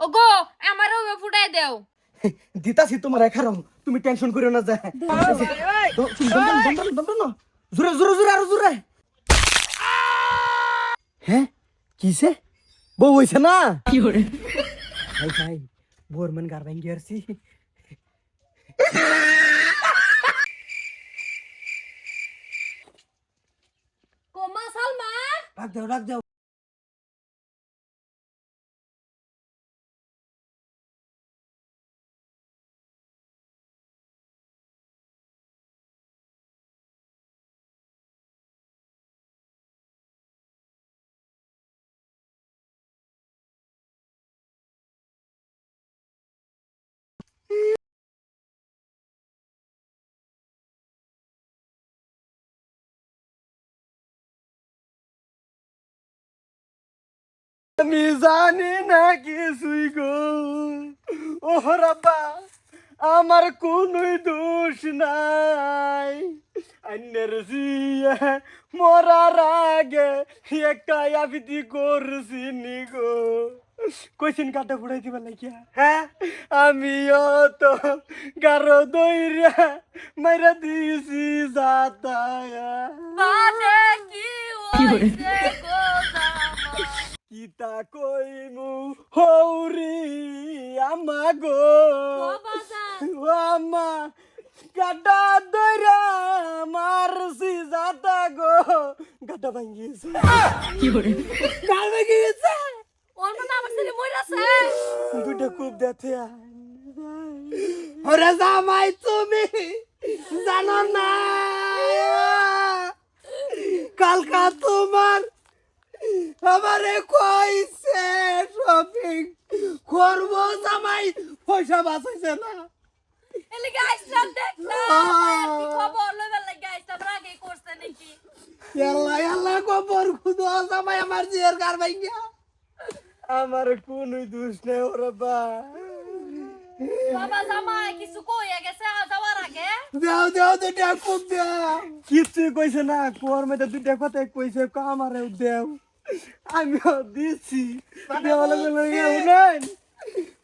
ওগো আমারও ফুটাই দেও। দিতাছি তোমার একারম তুমি টেনশন করিও না যায় জোরে জোরে জোরে আরও জোরে। হ্যাঁ কিসে? বউ হইছে না? কি করে ভাই ভাই বোর মন গার ভাঙ্গি আরছি। কোমা সালমা? রাখ দাও রাখ দাও। আমি জানি না কিছুই গো। ও রাব্বা আমার কোনই দোষ নাই। অন্যের জিয়ে মরার আগে একটা আবিতি করছি নি গো। কইছিন কাটা ফুড়াই দিবার লাগিয়া। হ্যাঁ আমিও তো গারো দইরা মাইরা দিছি যাতায়া। কি হইছে গো? কিতা কইমু হৌরি আমা গো আমা গাডা দইরা মারছি যাতা গো। গাডা ভাঙ্গিয়েছে কি করে গাল ভাঙ্গিয়েছে অন্য না আমার ছেলে মইরাছে দুটো খুব দেখে ওরে জামাই তুমি জানো না। কালকা তোমার আমারে কইছে শপিং করব জামাই পয়সা বাঁচাইছে না। এলে গাইস সব দেখতাম কি খবর? লইবার লাগে গাইস সব রাগে করছে নাকি? আল্লাহ আল্লাহ কবর খুদো জামাই আমার জিয়ার কার ভাইয়া আমার কোন দোষ নেই ওরে বা বাবা জামাই কিছু কইয়া গেছে? যাওয়ার আগে? দেও দেও দুটা খুব দেও। কিছু কইছে না কোর মধ্যে দুটা কথা কইছে আমারে দেও। আমিও দিছি দেওয়ালে বলে উনান।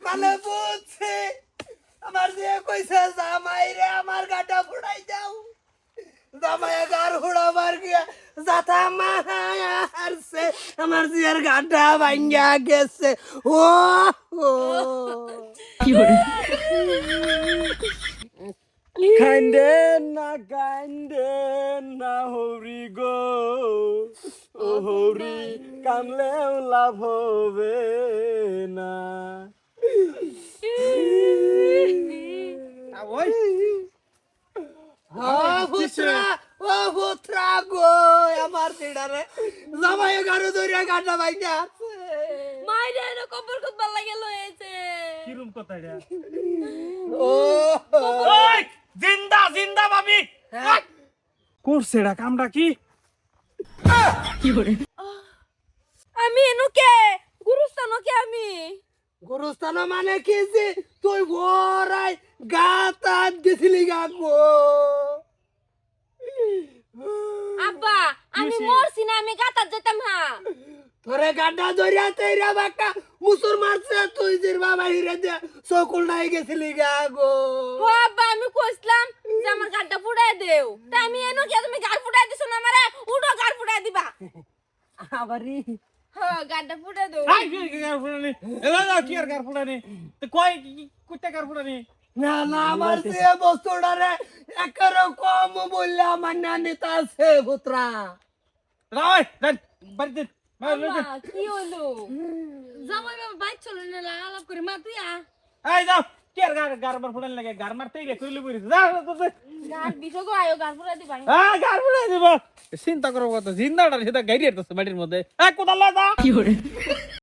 মানে বুঝছি আমার যে কইছে জামাই রে আমার গাটা ফুড়াই যাও জামাই গার ফুড়াবার গিয়া যাতা মারছে আমার জিয়ার গাটা ভাঙ্গা গেছে। ও ও। কান্দে না কান্দে না হরি গো। হরি কানলেও লাভ হবে না। ও পুত্রা গো আমার দিডারে জামাই গাটা মাইরে কবর খুব লাগে লয়েছে কিরম কথা এটা? ও। ওই জিন্দা জিন্দা ভাবি। করছে এটা কামটা কি? আমি এনু কে গুরুস্থান কে আমি। গুরুস্থান মানে কি যে তুই বড়াই গাতাত গেছিলি গা গো। আব্বা আমি মরছি না আমি গাতার যেতাম হা। তোরে গাড্ডা ধরিয়া তেরা বাকা মুসুর মারছে তুই জির বাবা হিরে দে সকল নাই গেছিলি গা গো। ও আব্বা আমি কইছিলাম যে আমার গাড়টা ফুটাই দেও। তা আমি এনু কে তুমি গাড় ফুটাই দিছো না আমারে? উঠো গাড় আবারই। হ্যাঁ গাড়টা ফুটাই দেও আই কি কার ফুটানি? এলা না কি আর কার ফুটানি? তো কই কুত্তে কার ফুটানি? না না আমার সে বস্তুটারে একের কম বললে আমার নানিতা আছে পুত্রা রাই দেন বাড়িতে মার লইতে আব্বা, কি হলো জামাই বাবা বাইক চলে না আলাপ করে। মা তুই আ। এই যাও। কি আর গার গার মার ফুটানি লাগে গার মারতে রে কইলে বইরিস যা তো তো গাড় বিশো গো আয়ো গাড় ফুটাই দিবা। হ্যাঁ গার ফুটাই দিব। চিন্তা করো কথা জিন্দাটা সেটা বাড়ির মধ্যে। এই কোদাল লাগা কি করে